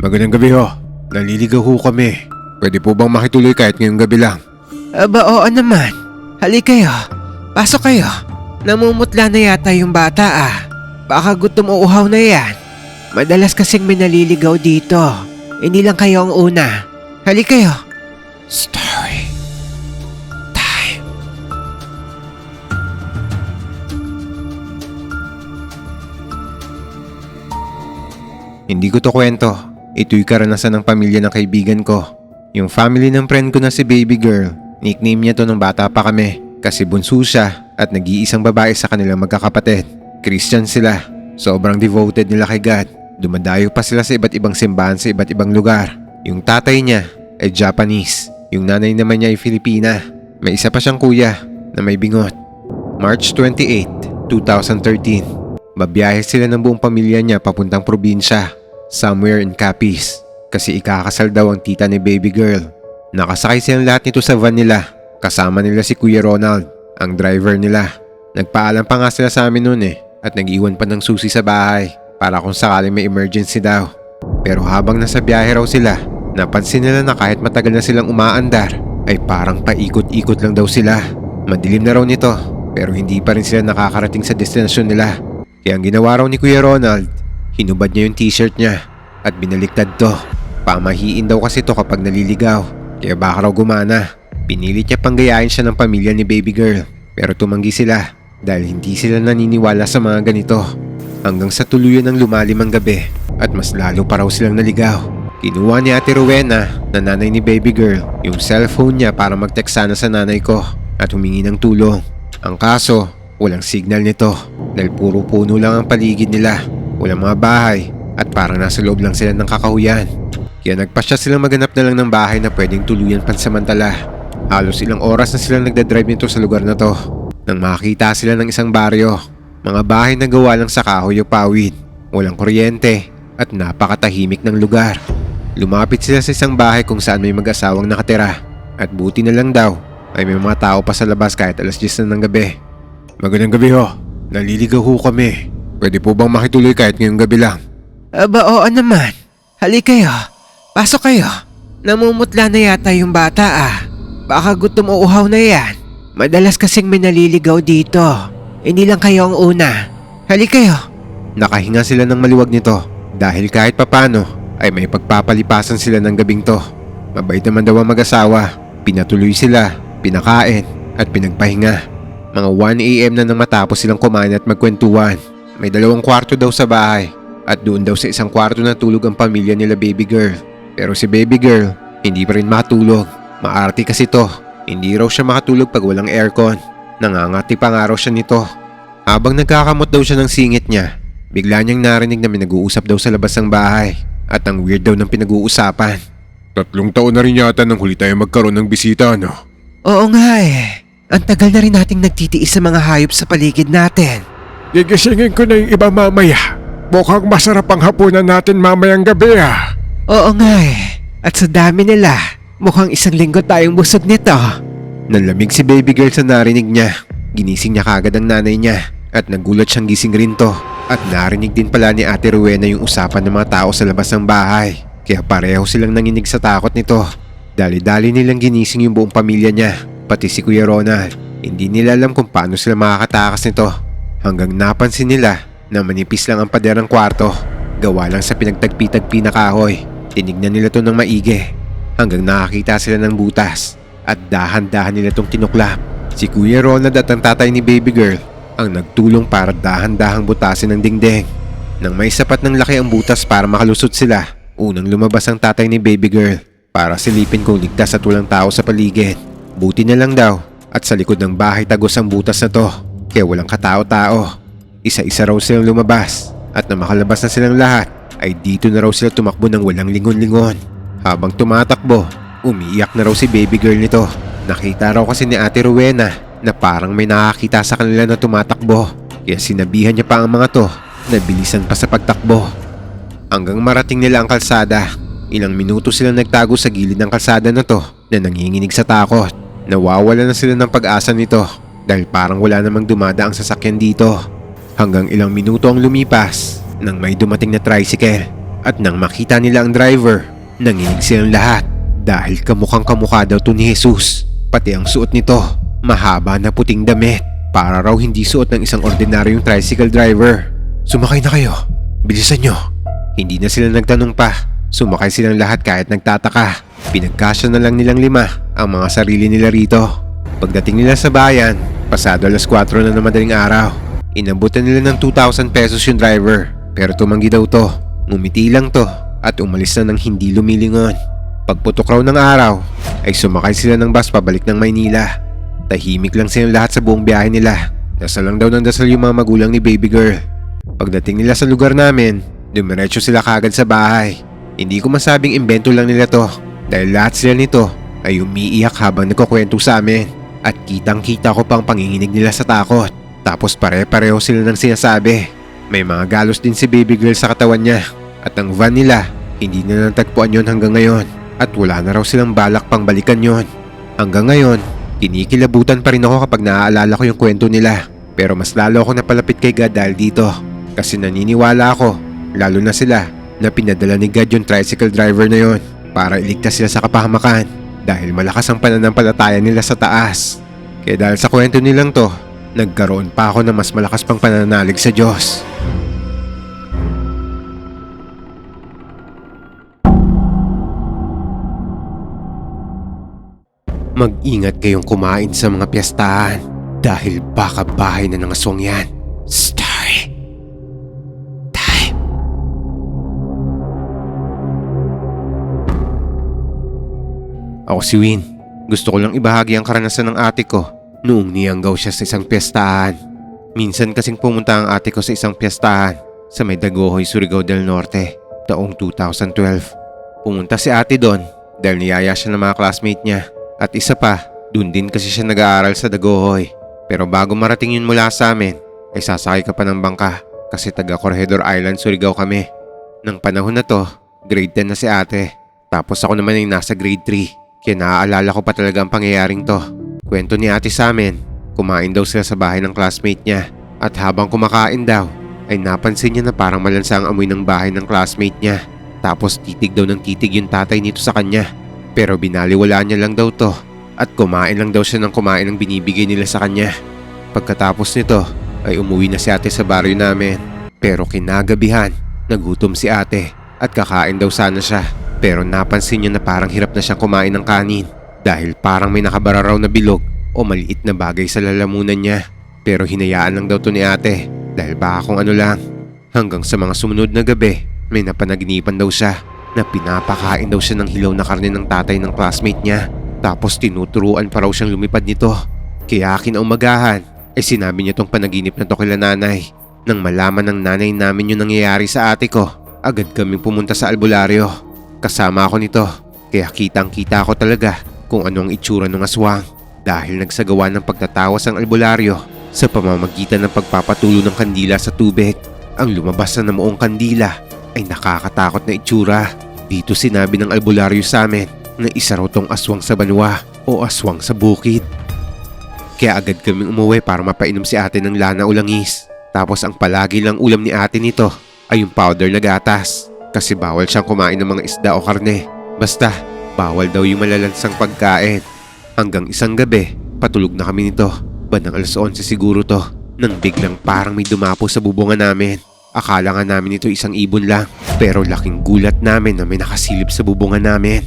Magandang gabi ho. Naliligaw ho kami. Pwede po bang makituloy kahit ngayong gabi lang? Aba, oo naman. Hali kayo. Pasok kayo. Namumutla na yata yung bata ah. Baka gutom o uhaw na yan. Madalas kasing may naliligaw dito. Hindi lang kayo ang una. Hali kayo. Story. Time. Hindi ko to kwento. Ito'y karanasan ng pamilya ng kaibigan ko. Yung family ng friend ko na si baby girl. Nickname niya to nung bata pa kami. Kasi bunso siya at nag-iisang babae sa kanilang magkakapatid. Christian sila. Sobrang devoted nila kay God. Dumadayo pa sila sa iba't ibang simbahan sa iba't ibang lugar. Yung tatay niya ay Japanese. Yung nanay naman niya ay Filipina. May isa pa siyang kuya na may bingot. March 28, 2013. Babiyahe sila ng buong pamilya niya papuntang probinsya, somewhere in Capiz. Kasi ikakasal daw ang tita ni baby girl. Nakasakay silang lahat nito sa van nila. Kasama nila si Kuya Ronald, ang driver nila. Nagpaalam pa nga sila sa amin noon eh at nag-iwan pa ng susi sa bahay para kung sakaling may emergency daw. Pero habang nasa biyahe raw sila, napansin nila na kahit matagal na silang umaandar, ay parang paikot-ikot lang daw sila. Madilim na raw nito, pero hindi pa rin sila nakakarating sa destinasyon nila. Kaya ang ginawa raw ni Kuya Ronald, hinubad niya yung t-shirt niya at binaliktad to. Pamahiin daw kasi to kapag naliligaw, kaya baka raw gumana. Pinilit niya pang gayahin siya ng pamilya ni baby girl, pero tumanggi sila dahil hindi sila naniniwala sa mga ganito. Hanggang sa tuluyan ng lumalim ang gabi at mas lalo pa raw silang naligaw. Kinuha ni Ate Rowena na nanay ni baby girl yung cellphone niya para mag-text sana sa nanay ko at humingi ng tulong. Ang kaso, walang signal nito dahil puro puno lang ang paligid nila. Walang mga bahay at parang nasa loob lang sila ng kakahuyan. Kaya nagpasya silang maganap na lang ng bahay na pwedeng tuluyan pansamantala. Halos ilang oras na silang nagdadrive nito sa lugar na to. Nang makakita sila ng isang baryo, mga bahay na gawa lang sa kahoy o pawid, walang kuryente at napakatahimik ng lugar. Lumapit sila sa isang bahay kung saan may mag-asawang nakatira at buti na lang daw ay may mga tao pa sa labas kahit alas 10 na ng gabi. Magandang gabi ho. Naliligaw ho kami. Pwede po bang makituloy kahit ngayong gabi lang? Aba, oo naman. Hali kayo. Pasok kayo. Namumutla na yata yung bata ah. Baka gutom o uhaw na yan. Madalas kasing may naliligaw dito. Hindi lang kayo ang una. Hali kayo. Nakahinga sila ng maluwag nito dahil kahit papano ay may pagpapalipasan sila ng gabing to. Mabait naman daw ang mag-asawa. Pinatuloy sila, pinakain at pinagpahinga. Mga 1am na nang matapos silang kumain at magkwentuhan. May dalawang kwarto daw sa bahay at doon daw sa isang kwarto na tulog ang pamilya nila baby girl. Pero si baby girl, hindi pa rin makatulog. Maarte kasi to. Hindi raw siya makatulog pag walang aircon. Nangangati pa nga raw siya nito. Habang nagkakamot daw siya ng singit niya, bigla niyang narinig na may nag-uusap daw sa labas ng bahay at ang weird daw ng pinag-uusapan. Tatlong taon na rin yata nang huli tayo magkaroon ng bisita, no? Oo nga eh. Ang tagal na rin nating nagtitiis sa mga hayop sa paligid natin. Gigisingin ko na yung iba mamaya. Mukhang masarap ang hapunan natin mamayang gabi ah. Oo nga eh. At sa dami nila, mukhang isang linggo tayong busog nito. Nanlamig si baby girl sa narinig niya. Ginising niya kagad ang nanay niya at nagulat siyang gising rin to. At narinig din pala ni Ate Rowena yung usapan ng mga tao sa labas ng bahay. Kaya pareho silang nanginig sa takot nito. Dali-dali nilang ginising yung buong pamilya niya, pati si Kuya Ronald. Hindi nila alam kung paano sila makakatakas nito. Hanggang napansin nila na manipis lang ang pader ng kwarto. Gawa lang sa pinagtagpi-tagpi na kahoy. Tinignan nila to ng maigi. Hanggang nakakita sila ng butas. At dahan-dahan nila tong tinuklap. Si Kuya Ronald at ang tatay ni baby girl ang nagtulong para dahan-dahang butasin ng dingding. Nang may sapat ng laki ang butas para makalusot sila, unang lumabas ang tatay ni baby girl para silipin kung ligtas at walang tao sa paligid. Buti na lang daw at sa likod ng bahay tagos ang butas na to kaya walang katao-tao. Isa-isa raw silang lumabas at na makalabas na silang lahat ay dito na raw sila tumakbo ng walang lingon-lingon. Habang tumatakbo, umiiyak na raw si baby girl nito. Nakita raw kasi ni Ate Rowena na parang may nakakita sa kanila na tumatakbo. Kaya sinabihan niya pa ang mga to na bilisan pa sa pagtakbo. Hanggang marating nila ang kalsada, ilang minuto silang nagtago sa gilid ng kalsada na to na nanginginig sa takot. Nawawala na sila ng pag-asa nito dahil parang wala namang dumadaang sasakyan dito. Hanggang ilang minuto ang lumipas nang may dumating na tricycle. At nang makita nila ang driver, nanginig silang lahat dahil kamukhang kamukha daw to ni Jesus. Pati ang suot nito, mahaba na puting damit. Para raw hindi suot ng isang ordinaryong tricycle driver. Sumakay na kayo. Bilisan nyo. Hindi na sila nagtanong pa. Sumakay silang lahat kahit nagtataka. Pinagkasya na lang nilang lima ang mga sarili nila rito. Pagdating nila sa bayan, pasado alas 4 na ng madaling araw. Inabutan nila ng 2,000 pesos yung driver. Pero tumanggi daw to. Ngumiti lang to at umalis na ng hindi lumilingon. Pagputok raw ng araw, ay sumakay sila ng bus pabalik ng Maynila. Tahimik lang silang lahat sa buong biyahe nila. Dasal lang daw ng dasal yung mga magulang ni baby girl. Pagdating nila sa lugar namin, dumiretso sila kagad sa bahay. Hindi ko masabing imbento lang nila to dahil lahat sila nito ay umiiyak habang nagkukwento sa amin at kitang kita ko pang panginginig nila sa takot. Tapos pare-pareho sila ng sinasabi. May mga galos din si baby girl sa katawan niya at ang van nila hindi na natagpuan yon hanggang ngayon at wala na raw silang balak pang balikan yon. Hanggang ngayon, kinikilabutan pa rin ako kapag naaalala ko yung kwento nila pero mas lalo ako napalapit kay God dahil dito kasi naniniwala ako, lalo na sila, na pinadala ni God yung tricycle driver na yon para iligtas sila sa kapahamakan dahil malakas ang pananampalataya nila sa taas. Kaya dahil sa kwento nilang to, nagkaroon pa ako ng mas malakas pang pananalig sa Diyos. Mag-ingat kayong kumain sa mga piyestahan dahil baka bahay na ng aswang yan. Story Ako si Win. Gusto ko lang ibahagi ang karanasan ng ate ko noong niyanggaw siya sa isang piyestahan. Minsan kasing pumunta ang ate ko sa isang piyestahan sa may Dagohoy, Surigao del Norte taong 2012. Pumunta si ate doon dahil niyaya siya ng mga classmate niya at isa pa, doon din kasi siya nag-aaral sa Dagohoy. Pero bago marating yun mula sa amin, ay sasakay ka pa ng bangka kasi taga Corregidor Island, Surigao kami. Nang panahon na to, grade 10 na si ate. Tapos ako naman ay nasa grade 3. Kaya naaalala ko pa talaga ang pangyayaring to. Kwento ni ate sa amin, kumain daw sila sa bahay ng classmate niya. At habang kumakain daw, ay napansin niya na parang malansa ang amoy ng bahay ng classmate niya. Tapos titig daw ng titig yung tatay nito sa kanya. Pero binaliwala niya lang daw to at kumain lang daw siya ng kumain ng binibigay nila sa kanya. Pagkatapos nito ay umuwi na si ate sa baryo namin. Pero kinagabihan, nagutom si ate at kakain daw sana siya. Pero napansin niya na parang hirap na siyang kumain ng kanin dahil parang may nakabara na bilog o maliit na bagay sa lalamunan niya. Pero hinayaan lang daw to ni ate dahil baka kung ano lang. Hanggang sa mga sumunod na gabi, may napanaginipan daw siya na pinapakain daw siya ng hilaw na karne ng tatay ng classmate niya. Tapos tinuturuan pa raw siyang lumipad nito. Kaya kinaumagahan ay sinabi niya tong panaginip na to kila nanay. Nang malaman ng nanay namin yung nangyayari sa ate ko, agad kaming pumunta sa albularyo. Kasama ako nito, kaya kitang kita ko talaga kung ano ang itsura ng aswang. Dahil nagsagawa ng pagtatawas ang albularyo sa pamamagitan ng pagpapatulo ng kandila sa tubig. Ang lumabas na namuong kandila ay nakakatakot na itsura. Dito sinabi ng albularyo sa amin na isa raw tong aswang sa banwa o aswang sa bukid. Kaya agad kaming umuwi para mapainom si ate ng lana o langis. Tapos ang palagi lang ulam ni ate nito ay yung powder na gatas. Kasi bawal siyang kumain ng mga isda o karne. Basta, bawal daw yung malalansang pagkain. Hanggang isang gabi, patulog na kami nito. Bandang alas 11 siguro to. Nang biglang parang may dumapo sa bubungan namin. Akala nga namin ito isang ibon lang. Pero laking gulat namin na may nakasilip sa bubungan namin.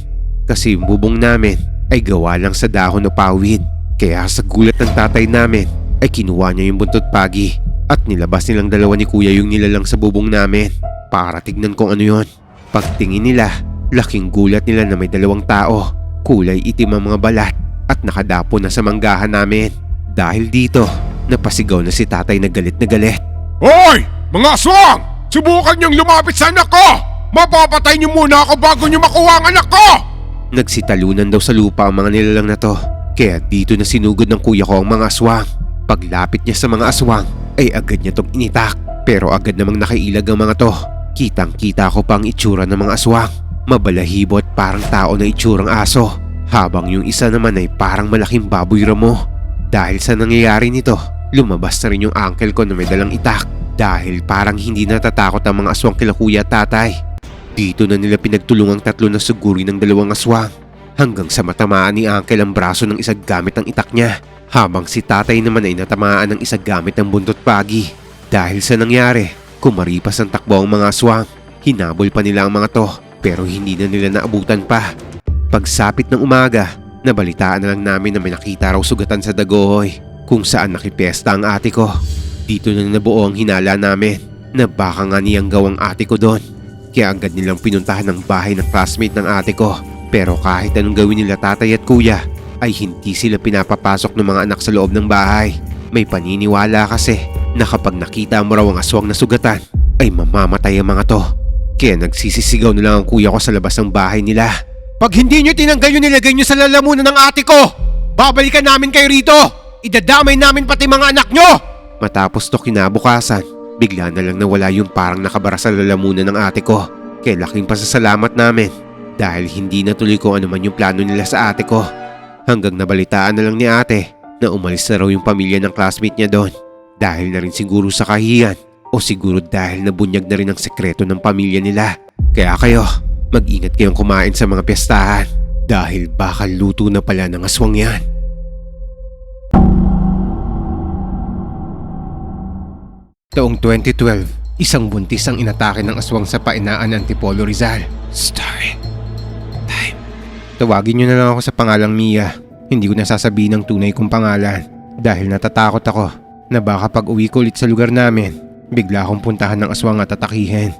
Kasi yung bubong namin ay gawa lang sa dahon o pawid. Kaya sa gulat ng tatay namin ay kinuha niya yung buntot pagi at nilabas nilang dalawa ni kuya yung nilalang sa bubong namin para tignan kung ano yon. Pagtingin nila, laking gulat nila na may dalawang tao, kulay itim ang mga balat at nakadapo na sa manggahan namin. Dahil dito, napasigaw na si tatay na galit na galit. Hoy! Mga aswang! Subukan niyong lumapit sa anak ko! Mapapatay niyo muna ako bago niyo makuha ang anak ko! Nagsitalunan daw sa lupa ang mga nilalang na to. Kaya dito na sinugod ng kuya ko ang mga aswang. Paglapit niya sa mga aswang ay agad niya tong initak. Pero agad namang nakailag ang mga to. Kitang kita ko pa ang itsura ng mga aswang. Mabalahibo at parang tao na itsurang aso. Habang yung isa naman ay parang malaking baboy ramo. Dahil sa nangyayari nito, lumabas na rin yung uncle ko na may dalang itak. Dahil parang hindi natatakot ang mga aswang kila kuya at tatay. Dito na nila pinagtulungang tatlo na suguri ng dalawang aswang hanggang sa matamaan ni Uncle ang braso ng isa gamit ang itak niya habang si tatay naman ay natamaan ng isa gamit ng buntot pagi. Dahil sa nangyari, kumaripas ang takbo ang mga aswang. Hinabol pa nila ang mga to pero hindi na nila naabutan pa. Pagsapit ng umaga, nabalitaan na lang namin na may nakita raw sugatan sa Dagohoy kung saan nakipesta ang ate ko. Dito na nabuo ang hinala namin na baka nga niyang gawang ate ko doon. Kaya agad nilang pinuntahan ng bahay ng classmate ng ate ko. Pero kahit anong gawin nila tatay at kuya, ay hindi sila pinapapasok ng mga anak sa loob ng bahay. May paniniwala kasi na kapag nakita mo raw ang aswang na sugatan, ay mamamatay ang mga to. Kaya nagsisisigaw na lang ang kuya ko sa labas ng bahay nila. Pag hindi nyo tinanggal yung nilagay nyo sa lalamunan ng ate ko, babalikan namin kayo rito! Idadamay namin pati mga anak nyo! Matapos to kinabukasan, bigla na lang nawala yung parang nakabara sa lalamunan ng ate ko. Kaya laking pasasalamat namin dahil hindi natuloy ko ano man yung plano nila sa ate ko. Hanggang nabalitaan na lang ni ate na umalis na raw yung pamilya ng classmate niya doon. Dahil na rin siguro sa kahiyan o siguro dahil nabunyag na rin ang sekreto ng pamilya nila. Kaya kayo, mag-ingat kayong kumain sa mga piyestahan dahil baka luto na pala ng aswang yan. Taong 2012, isang buntis ang inatake ng aswang sa painaan ng Antipolo Rizal. Time. Tawagin niyo na lang ako sa pangalang Mia. Hindi ko nasasabihin ang tunay kong pangalan dahil natatakot ako na baka pag uwi ko ulit sa lugar namin, bigla akong puntahan ng aswang at tatakihin.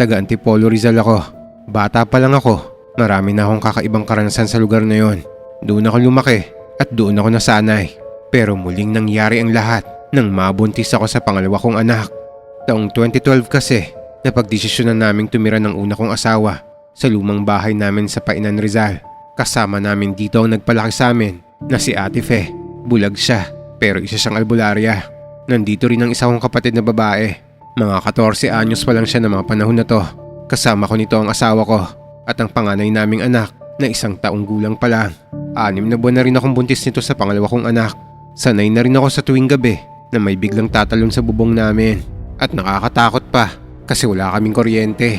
Taga Antipolo Rizal ako. Bata pa lang ako. Marami na akong kakaibang karanasan sa lugar na yon. Doon ako lumaki at doon ako nasanay. Pero muling nangyari ang lahat nang mabuntis ako sa pangalawa kong anak. Taong 2012 kasi, napagdesisyonan naming tumira ng una kong asawa sa lumang bahay namin sa Painan Rizal. Kasama namin dito ang nagpalaki sa amin na si Ate Fe. Bulag siya pero isa siyang albularya. Nandito rin ang isa kong kapatid na babae. Mga 14 anyos pa lang siya ng mga panahon na to. Kasama ko nito ang asawa ko at ang panganay naming anak na isang taong gulang pa lang. Anim na buwan na rin akong buntis nito sa pangalawa kong anak. Sanay na rin ako sa tuwing gabi na may biglang tatalon sa bubong namin. At nakakatakot pa kasi wala kaming kuryente.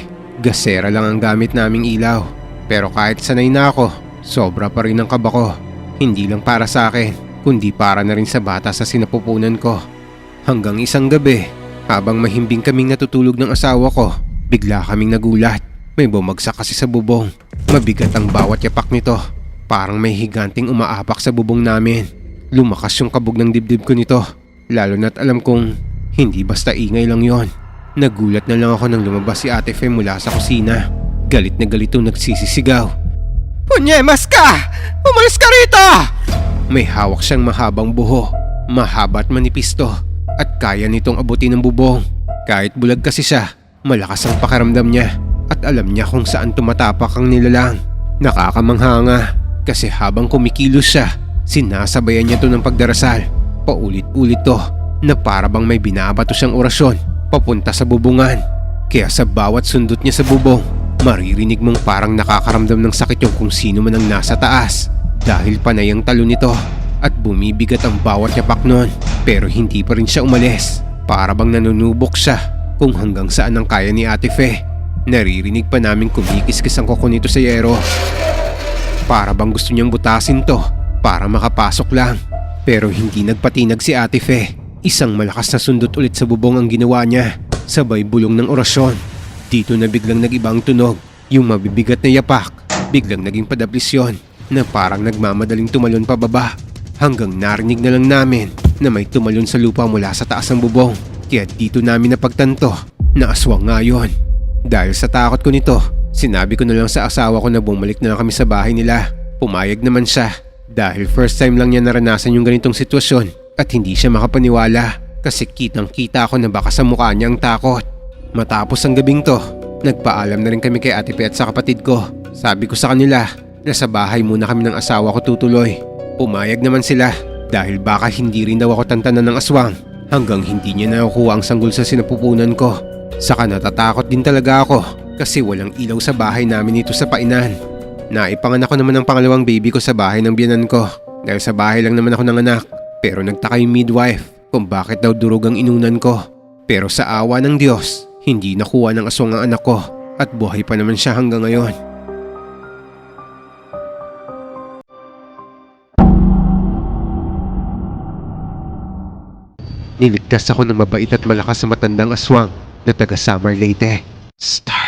Gasera lang ang gamit naming ilaw. Pero kahit sanay na ako, sobra pa rin ang kaba ko. Hindi lang para sa akin, kundi para na rin sa bata sa sinapupunan ko. Hanggang isang gabi, habang mahimbing kaming natutulog ng asawa ko, bigla kaming nagulat. May bumagsak kasi sa bubong. Mabigat ang bawat yapak nito. Parang may higanting umaapak sa bubong namin. Lumakas yung kabog ng dibdib ko nito. Lalo na't alam kong hindi basta ingay lang yon. Nagulat na lang ako nang lumabas si Ate Fe mula sa kusina. Galit na galit yung nagsisisigaw. Punyemas ka! Umalis ka rito! May hawak siyang mahabang buho, mahaba at manipis to, at kaya nitong abutin ng bubong. Kahit bulag kasi siya, malakas ang pakiramdam niya at alam niya kung saan tumatapak ang nilalang. Nakakamangha kasi habang kumikilos siya, sinasabayan niya to ng pagdarasal. Paulit-ulit to na para bang may binabato siyang orasyon papunta sa bubungan. Kaya sa bawat sundot niya sa bubong, maririnig mong parang nakakaramdam ng sakit yung kung sino man ang nasa taas. Dahil panay ang talo nito at bumibigat ang bawat yapak nun. Pero hindi pa rin siya umalis. Para bang nanunubok siya kung hanggang saan ang kaya ni Ate Fe. Naririnig pa namin kumikis-kis ang kuko nito sa yero. Para bang gusto niyang butasin to para makapasok lang. Pero hindi nagpatinag si Ate Fe. Isang malakas na sundot ulit sa bubong ang ginawa niya. Sabay bulong ng orasyon. Dito na biglang nag-ibang tunog. Yung mabibigat na yapak. Biglang naging padaplisyon na parang nagmamadaling tumalon pababa. Hanggang narinig na lang namin na may tumalon sa lupa mula sa taas ng bubong. Kaya dito namin napagtanto na aswang nga yun. Dahil sa takot ko nito, sinabi ko na lang sa asawa ko na bumalik na lang kami sa bahay nila. Pumayag naman siya dahil first time lang niya naranasan yung ganitong sitwasyon at hindi siya makapaniwala kasi kitang kita ako na baka sa mukha niya ang takot. Matapos ang gabing to, nagpaalam na rin kami kay Ate Pe at sa kapatid ko. Sabi ko sa kanila na sa bahay muna kami ng asawa ko tutuloy. Pumayag naman sila dahil baka hindi rin daw ako tantanan ng aswang hanggang hindi niya nakukuha ang sanggol sa sinapupunan ko. Saka natatakot din talaga ako kasi walang ilaw sa bahay namin ito sa painan. Naipanganak ko naman ang pangalawang baby ko sa bahay ng biyanan ko dahil sa bahay lang naman ako ng anak. Pero nagtaka yung midwife kung bakit daw durog ang inunan ko. Pero sa awa ng Diyos, hindi nakuha ng aswang ang anak ko At buhay pa naman siya hanggang ngayon. Niligtas ako ng mabait at malakas na matandang aswang na taga Summer Leyte. Story.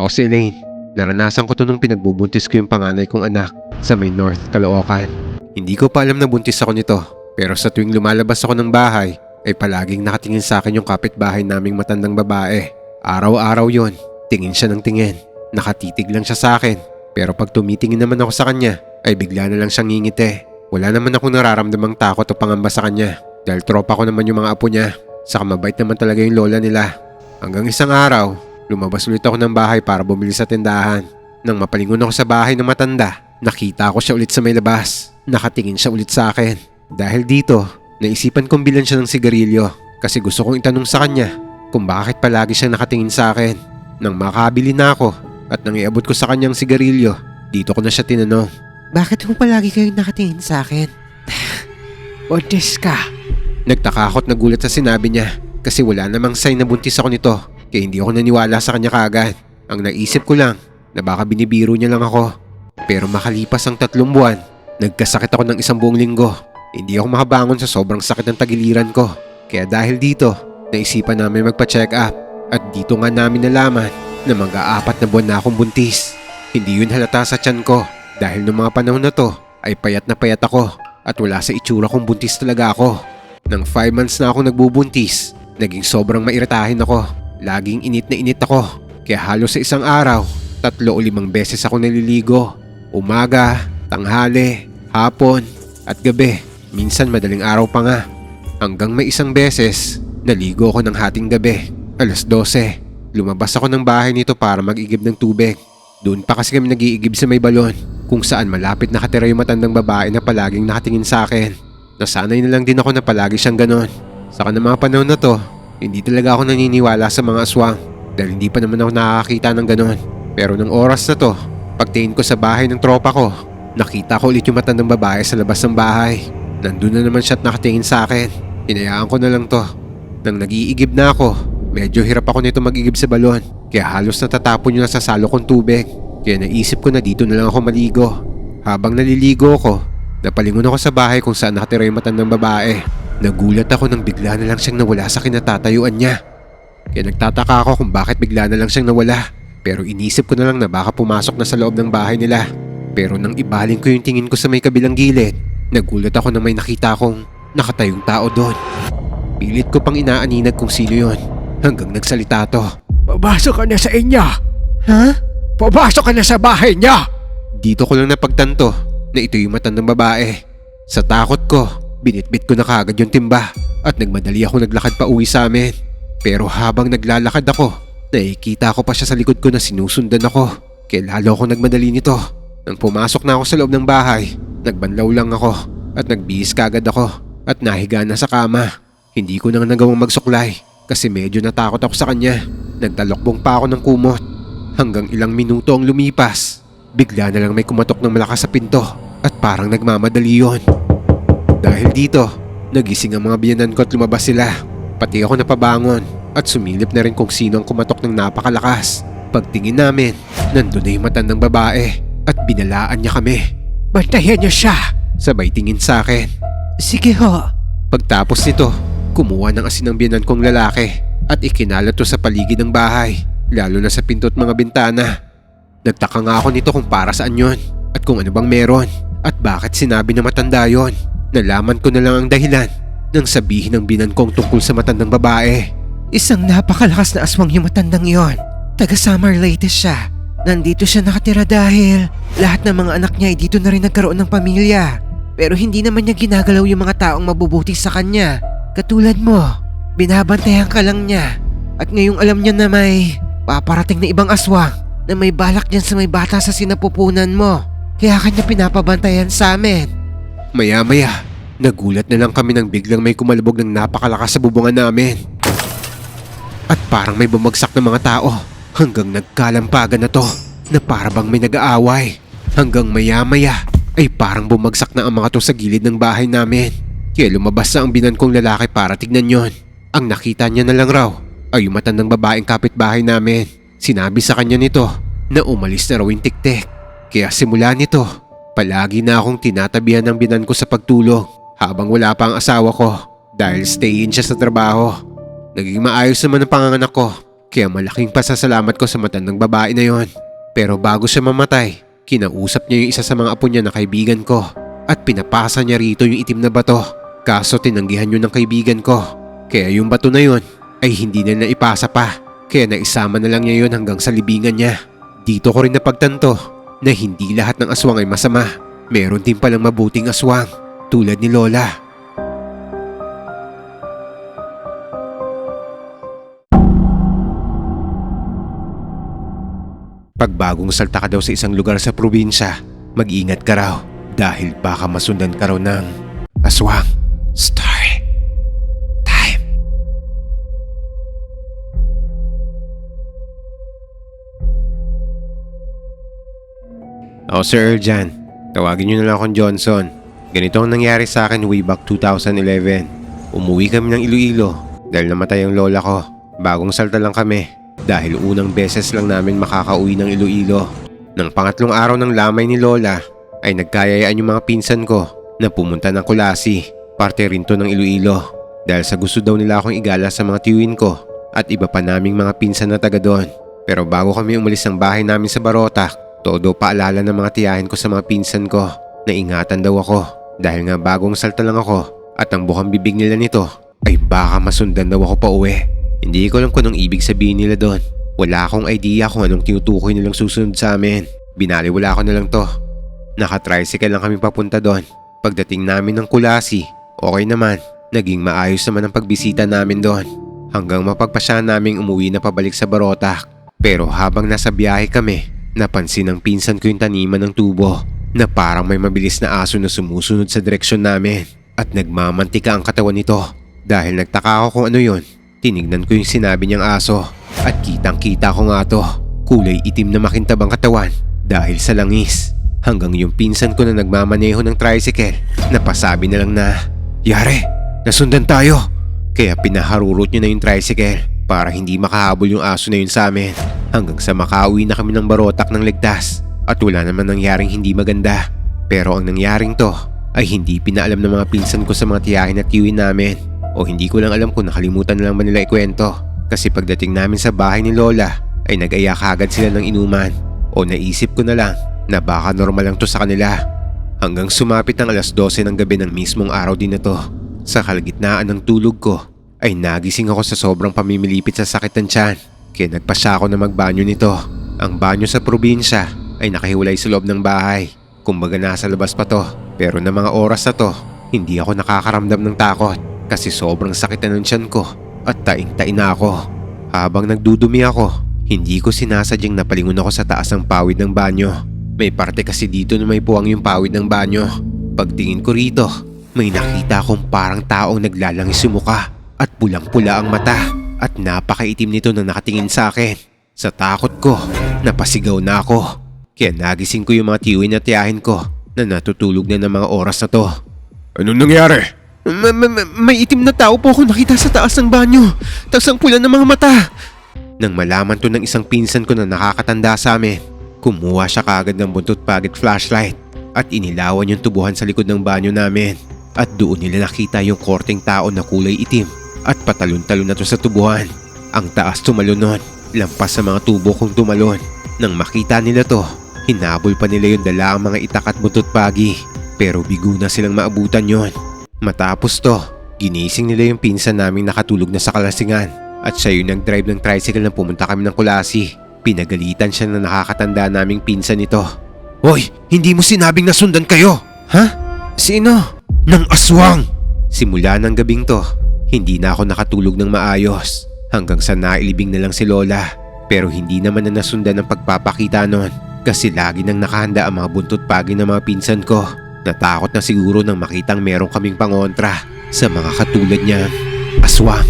Ako si Elaine. Naranasan ko to nung pinagbubuntis ko yung panganay kong anak sa may North Caloocan. Hindi ko pa alam na buntis ako nito. Pero sa tuwing lumalabas ako ng bahay, ay palaging nakatingin sa akin yung kapitbahay naming matandang babae. Araw-araw yon, tingin siya ng tingin. Nakatitig lang siya sa akin. Pero pag tumitingin naman ako sa kanya, ay bigla na lang siyang ngingiti. Wala naman akong nararamdamang takot o pangamba sa kanya. Dahil tropa ko naman yung mga apo niya. Saka mabait naman talaga yung lola nila. Hanggang isang araw, lumabas ulit ako ng bahay para bumili sa tindahan. Nang mapalingon ako sa bahay ng matanda, nakita ko siya ulit sa may labas. Nakatingin siya ulit sa akin. Dahil dito, naisipan kong bilan siya ng sigarilyo kasi gusto kong itanong sa kanya kung bakit palagi siyang nakatingin sa akin. Nang makabili na ako at nang iabot ko sa kanyang sigarilyo, dito ko na siya tinanong. Bakit mo palagi kayong nakatingin sa akin? Buntis ka. Nagtaka ako at nagulat sa sinabi niya kasi wala namang sign na buntis ako nito kaya hindi ako naniwala sa kanya kaagad. Ang naisip ko lang na baka binibiro niya lang ako. Pero makalipas ang tatlong buwan, nagkasakit ako ng isang buong linggo. Hindi ako makabangon sa sobrang sakit ng tagiliran ko. Kaya dahil dito, naisipan namin magpa-check up at dito nga namin nalaman na mag-aapat na buwan na akong buntis. Hindi yun halata sa tiyan ko dahil noong mga panahon na to ay payat na payat ako at wala sa itsura kong buntis talaga ako. Nang 5 months na ako nagbubuntis, naging sobrang mairitahin ako. Laging init na init ako. Kaya halos sa isang araw, tatlo o limang beses ako naliligo. Umaga, tanghali, hapon, at gabi. Minsan madaling araw pa nga. Hanggang may isang beses, naligo ako ng hating gabi. Alas 12. Lumabas ako ng bahay nito para mag-igib ng tubig. Doon pa kasi kami nag-iigib sa may balon kung saan malapit nakatira yung matandang babae na palaging nakatingin sa akin. Nasanay na lang din ako na palagi siyang ganon. Saka ng mga panahon na to, hindi talaga ako naniniwala sa mga aswang dahil hindi pa naman ako nakakakita ng ganon. Pero ng oras na to, pagtingin ko sa bahay ng tropa ko, nakita ko ulit yung matandang babae sa labas ng bahay. Nandun na naman siya at nakatingin sa akin. Hinayaan ko na lang to. Nang nag-iigib na ako, medyo hirap ako nito mag-igib sa balon. Kaya halos natatapon yung nasasalo kong tubig. Kaya naisip ko na dito na lang ako maligo. Habang naliligo ako, napalingon ako sa bahay kung saan nakatira yung matandang babae. Nagulat ako nang bigla na lang siyang nawala sa kinatatayuan niya. Kaya nagtataka ako kung bakit bigla na lang siyang nawala. Pero inisip ko na lang na baka pumasok na sa loob ng bahay nila. Pero nang ibaling ko yung tingin ko sa may kabilang gilid, nagulat ako na may nakita akong nakatayong tao doon. Pilit ko pang inaaninag kung sino yon hanggang nagsalita to. Papasok ka na sa inyo. Ha? Papasok ka na sa bahay niya. Dito ko lang napagtanto na ito yung matandang babae. Sa takot ko, binitbit ko na kagad yung timba at nagmadali ako naglakad pa uwi sa amin. Pero habang naglalakad ako, nakikita ko pa siya sa likod ko na sinusundan ako. Kaya lalo ako nagmadali nito. Nang pumasok na ako sa loob ng bahay, nagbanlaw lang ako at nagbihis kagad ako at nahiga na sa kama. Hindi ko na nagawang magsuklay kasi medyo natakot ako sa kanya. Nagtalokbong pa ako ng kumot. Hanggang ilang minuto ang lumipas, bigla na lang may kumatok ng malakas sa pinto at parang nagmamadali yon. Dahil dito, nagising ang mga biyanan ko at lumabas sila. Pati ako napabangon at sumilip na rin kung sino ang kumatok ng napakalakas. Pagtingin namin, nandun na yung matandang babae at binalaan niya kami. Bantayan niyo siya. Sabay tingin sa akin. Sige ho. Pagtapos nito, kumuha ng asin ng biyanan kong lalaki at ikinalat to sa paligid ng bahay, lalo na sa pinto at mga bintana. Nagtaka nga ako nito kung para saan yon at kung ano bang meron at bakit sinabi na matanda yon. Nalaman ko na lang ang dahilan nang sabihin ng binan kong tungkol sa matandang babae. Isang napakalakas na aswang yung matandang yon. Taga Summer Leyte siya. Nandito siya nakatira dahil lahat ng mga anak niya ay dito na rin nagkaroon ng pamilya. Pero hindi naman niya ginagalaw yung mga taong mabubuti sa kanya. Katulad mo, binabantayan ka lang niya. At ngayong alam niya na may paparating na ibang aswang na may balak dyan sa may bata sa sinapupunan mo. Kaya kanya pinapabantayan sa amin. Maya-maya, nagulat na lang kami nang biglang may kumalabog ng napakalakas sa bubungan namin. At parang may bumagsak ng mga tao hanggang nagkalampagan na to na parang may nag-aaway. Hanggang maya-maya ay parang bumagsak na ang mga to sa gilid ng bahay namin. Kaya lumabas na ang binan kong lalaki para tignan yon. Ang nakita niya na lang raw ay yung matandang babaeng kapitbahay namin. Sinabi sa kanya nito na umalis na raw yung tiktik. Kaya simula nito, palagi na akong tinatabihan ng binan ko sa pagtulog habang wala pa ang asawa ko dahil stay in siya sa trabaho. Naging maayos naman ang panganganak ko kaya malaking pasasalamat ko sa matandang babae na yon. Pero bago siya mamatay, kinausap niya yung isa sa mga apo niya na kaibigan ko at pinapasa niya rito yung itim na bato. Kaso tinanggihan yun ng kaibigan ko. Kaya yung bato na yun ay hindi na naipasa pa. Kaya naisama na lang niya yun hanggang sa libingan niya. Dito ko rin napagtanto na hindi lahat ng aswang ay masama. Meron din palang mabuting aswang tulad ni Lola. Pag bagong salta ka daw sa isang lugar sa probinsya, mag-ingat ka raw dahil baka masundan ka raw ng aswang. Story Ako Sir Erjan, tawagin niyo na lang akong Johnson. Ganito ang nangyari sa akin way back 2011. Umuwi kami ng Iloilo dahil namatay ang lola ko. Bagong salta lang kami dahil unang beses lang namin makakauwi ng Iloilo. Nang pangatlong araw ng lamay ni Lola ay nagkayayaan yung mga pinsan ko na pumunta ng Kulasi, parte rin to ng Iloilo. Dahil sa gusto daw nila akong igala sa mga tiyuin ko at iba pa naming mga pinsan na taga doon. Pero bago kami umalis ng bahay namin sa Barotac, todo paalala ng mga tiyahin ko sa mga pinsan ko na ingatan daw ako dahil nga bagong salta lang ako at ang bukang bibig nila nito ay baka masundan daw ako pa uwi. Hindi ko alam kung anong ibig sabihin nila doon. Wala akong idea kung anong tinutukoy nilang susunod sa amin. Binaliwala ko na lang to. Naka-tricycle lang kami papunta doon. Pagdating namin ng Kulasi, okay naman. Naging maayos naman ang pagbisita namin doon. Hanggang mapagpasya naming umuwi na pabalik sa Barotac. Pero habang nasa biyahe kami, napansin ng pinsan ko yung taniman ng tubo na parang may mabilis na aso na sumusunod sa direksyon namin at nagmamantika ang katawan nito. Dahil nagtaka ako kung ano yon, tinignan ko yung sinabi niyang aso at kitang kita ko nga to. Kulay itim na makintabang katawan dahil sa langis. Hanggang yung pinsan ko na nagmamaneho ng tricycle, napasabi na lang na, Yare, nasundan tayo. Kaya pinaharurot niya na yung tricycle para hindi makahabol yung aso na yun sa amin. Hanggang sa makauwi na kami ng barotak ng ligtas at wala naman nangyaring hindi maganda. Pero ang nangyaring to ay hindi pinaalam ng mga pinsan ko sa mga tiyahin at tiwin namin. O hindi ko lang alam kung nakalimutan na lang ba nila ikwento. Kasi pagdating namin sa bahay ni Lola ay nag-aya kagad sila ng inuman. O naisip ko na lang na baka normal lang to sa kanila. Hanggang sumapit ang alas 12 ng gabi ng mismong araw din na to. Sa kalagitnaan ng tulog ko ay nagising ako sa sobrang pamimilipit sa sakit ng tiyan. Kaya nagpasya ako na magbanyo nito. Ang banyo sa probinsya ay nakahiwalay sa loob ng bahay. Kumbaga nasa labas pa to. Pero na mga oras na to, hindi ako nakakaramdam ng takot kasi sobrang sakit na ng tiyan ko at taing-tain na ako. Habang nagdudumi ako, hindi ko sinasadyang napalingon ako sa taas ng pawid ng banyo. May parte kasi dito na may puwang yung pawid ng banyo. Pagtingin ko rito, may nakita akong parang taong naglalangis yung muka at pulang-pula ang mata at napakaitim nito na nakatingin sa akin. Sa takot ko, napasigaw na ako. Kaya nagising ko yung mga tiwin at tiyahin ko na natutulog na ng mga oras na to. Anong nangyari? Ma- ma- ma- may itim na tao po ako nakita sa taas ng banyo. Tapos ang pula ng mga mata. Nang malaman to ng isang pinsan ko na nakakatanda sa amin, kumuha siya kagad ng buntot pagit flashlight at inilawan yung tubuhan sa likod ng banyo namin. At doon nila nakita yung korteng tao na kulay itim at patalon-talon na to sa tubuhan. Ang taas tumalon nun, lampas sa mga tubo kong tumalon. Nang makita nila to, hinabol pa nila yung dala ang mga itak at buntot pagi. Pero bigo na silang maabutan yon. Matapos to, ginising nila yung pinsan naming nakatulog na sa kalasingan at siya yung nag-drive ng tricycle na pumunta kami ng Kulasi. Pinagalitan siya na nakakatanda naming pinsan nito. Hoy, hindi mo sinabing nasundan kayo! Ha? Sino? Ng aswang! Simula ng gabing to, hindi na ako nakatulog ng maayos hanggang sa nailibing na lang si Lola. Pero hindi naman na nasundan ng pagpapakita nun kasi lagi nang nakahanda ang mga buntot pagi ng mga pinsan ko. Natakot na siguro nang makitang meron kaming pangontra sa mga katulad niya aswang.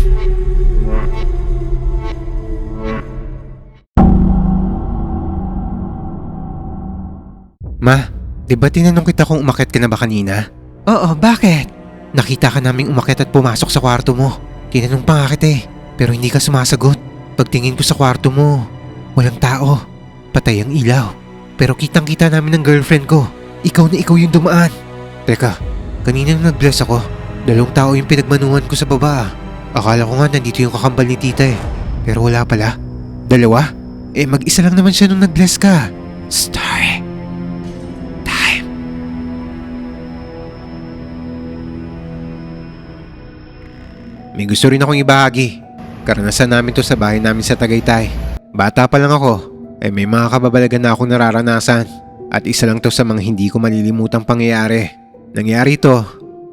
Ma, di ba tinanong kita kung umakyat ka na ba kanina? Oo, bakit? Nakita ka naming umakyat at pumasok sa kwarto mo. Tinanong pa nga kita eh, pero hindi ka sumasagot. Pagtingin ko sa kwarto mo, walang tao. Patay ang ilaw. Pero kitang kita namin ng girlfriend ko. Ikaw na ikaw yung dumaan. Teka, kanina nung nag-bless ako, dalawang tao yung pinagmanuhan ko sa baba. Akala ko nga nandito yung kakambal ni tita eh. Pero wala pala. Dalawa? Eh mag-isa lang naman siya nung nag-bless ka. Star. May gusto rin akong ibahagi. Karanasan namin to sa bahay namin sa Tagaytay. Bata pa lang ako, ay may mga kababalagan na akong nararanasan. At isa lang to sa mga hindi ko malilimutang pangyayari. Nangyari to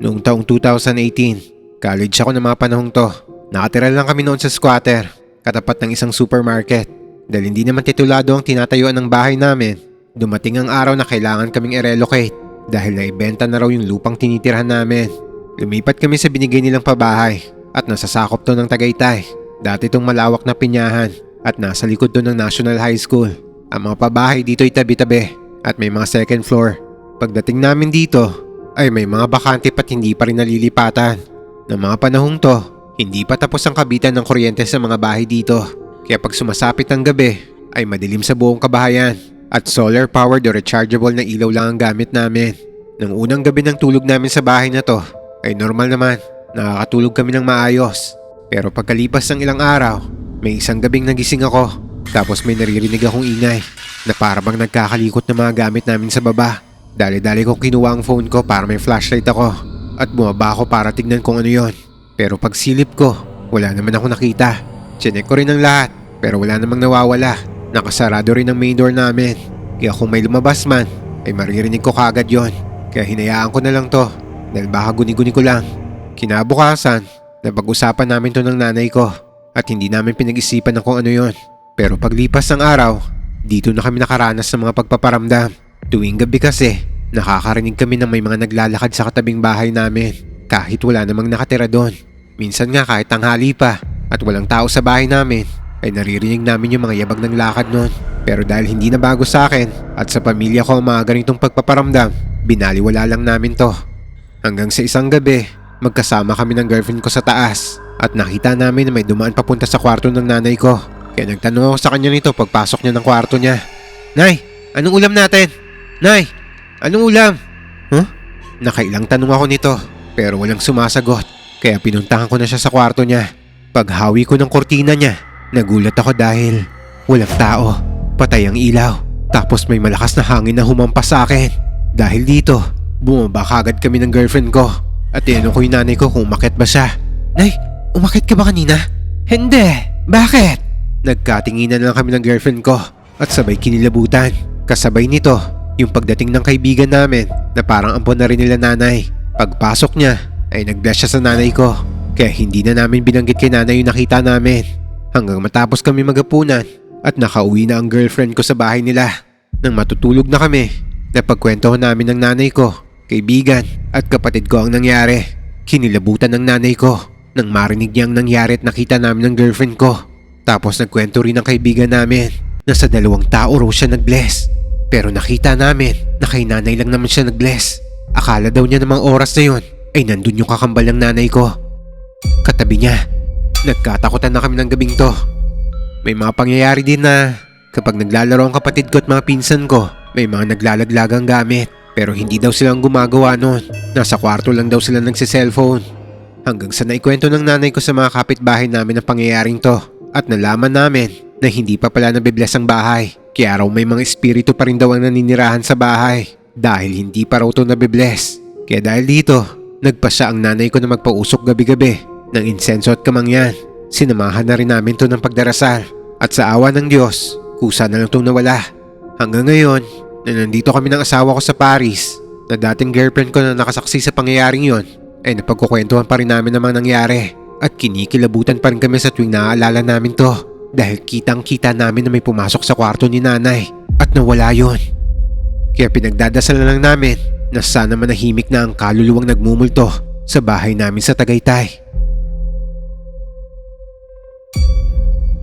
noong taong 2018. College ako ng mga panahong to. Nakatira lang kami noon sa squatter, katapat ng isang supermarket. Dahil hindi naman titulado ang tinatayuan ng bahay namin, dumating ang araw na kailangan kaming i-relocate dahil naibenta na raw yung lupang tinitirhan namin. Lumipat kami sa binigay nilang pabahay at nasasakop to ng Tagaytay. Dati itong malawak na pinyahan at nasa likod to ng National High School. Ang mga pabahay dito ay tabi-tabi at may mga second floor. Pagdating namin dito ay may mga bakante pat hindi pa rin nalilipatan. Ng mga panahong to, hindi pa tapos ang kabitan ng kuryente sa mga bahay dito. Kaya pag sumasapit ang gabi, ay madilim sa buong kabahayan at solar powered o rechargeable na ilaw lang ang gamit namin. Nang unang gabi ng tulog namin sa bahay na to, ay normal naman, nakakatulog kami ng maayos. Pero pagkalipas ng ilang araw, may isang gabing nagising ako. Tapos may naririnig akong ingay na parang nagkakalikot ng mga gamit namin sa baba. Dali-dali kong kinuha ang phone ko para may flashlight ako at bumaba ako para tignan kung ano yon. Pero pag silip ko, wala naman ako nakita. Chinek ko rin ang lahat pero wala namang nawawala. Nakasarado rin ang main door namin. Kaya kung may lumabas man, ay maririnig ko kagad yon. Kaya hinayaan ko na lang to dahil baka guni-guni ko lang. Kinabukasan, napag-usapan namin to ng nanay ko at hindi namin pinag-isipan ng kung ano yon. Pero paglipas ng araw, dito na kami nakaranas ng mga pagpaparamdam. Tuwing gabi kasi, nakakarinig kami ng may mga naglalakad sa katabing bahay namin kahit wala namang nakatira doon. Minsan nga kahit tanghali pa at walang tao sa bahay namin, ay naririnig namin yung mga yabag ng lakad noon. Pero dahil hindi na bago sa akin at sa pamilya ko ang mga ganitong pagpaparamdam, binaliwala lang namin to. Hanggang sa isang gabi, magkasama kami ng girlfriend ko sa taas at nakita namin na may dumaan papunta sa kwarto ng nanay ko. Kaya nagtanong ako sa kanya nito pagpasok niya ng kwarto niya. Nay, anong ulam natin? Nay, anong ulam? Huh? Nakailang tanong ako nito pero walang sumasagot. Kaya pinuntahan ko na siya sa kwarto niya. Paghawi ko ng kortina niya, nagulat ako dahil walang tao. Patay ang ilaw. Tapos may malakas na hangin na humampas sa akin. Dahil dito, bumaba kagad kami ng girlfriend ko. At tinanong ko yung nanay ko kung umakit ba siya. Nay, umakit ka ba kanina? Hindi. Bakit? Nagkatinginan lang kami ng girlfriend ko at sabay kinilabutan. Kasabay nito, yung pagdating ng kaibigan namin na parang ampon na rin nila nanay. Pagpasok niya, ay nag-bless siya sa nanay ko. Kaya hindi na namin binanggit kay nanay yung nakita namin. Hanggang matapos kami magapunan at nakauwi na ang girlfriend ko sa bahay nila. Nang matutulog na kami, napagkwentuhan namin ng nanay ko, kaibigan at kapatid ko ang nangyari. Kinilabutan ng nanay ko nang marinig niya ang nangyari at nakita namin ng girlfriend ko. Tapos nagkwento rin ng kaibigan namin na sa dalawang tao raw siya nag-bless. Pero nakita namin na kay nanay lang naman siya nag-bless. Akala daw niya namang oras na yon ay nandun yung kakambal ng nanay ko. Katabi niya, nagkatakutan na kami ng gabing to. May mga pangyayari din na kapag naglalaro ang kapatid ko at mga pinsan ko, may mga naglalaglagang gamit. Pero hindi daw silang gumagawa nun. Nasa kwarto lang daw sila nagsiselfone. Hanggang sa naikwento ng nanay ko sa mga kapitbahay namin ang pangyayaring to. At nalaman namin na hindi pa pala nabibless ang bahay. Kaya raw may mga espiritu pa rin daw ang naninirahan sa bahay. Dahil hindi pa raw to nabibless. Kaya dahil dito, nagpasya ang nanay ko na magpausok gabi-gabi ng insenso at kamangyan. Sinamahan na rin namin to ng pagdarasal. At sa awa ng Diyos, kusa na lang itong nawala. Hanggang ngayon, na nandito kami ng asawa ko sa Paris. Na dating girlfriend ko na nakasaksi sa pangyayaring yon ay eh, napagkukwentuhan pa rin namin namang nangyari. At kinikilabutan pa rin kami sa tuwing naaalala namin to. Dahil kitang kita namin na may pumasok sa kwarto ni nanay. At nawala yon. Kaya pinagdadasal na lang namin na sana manahimik na ang kaluluwang nagmumulto sa bahay namin sa Tagaytay.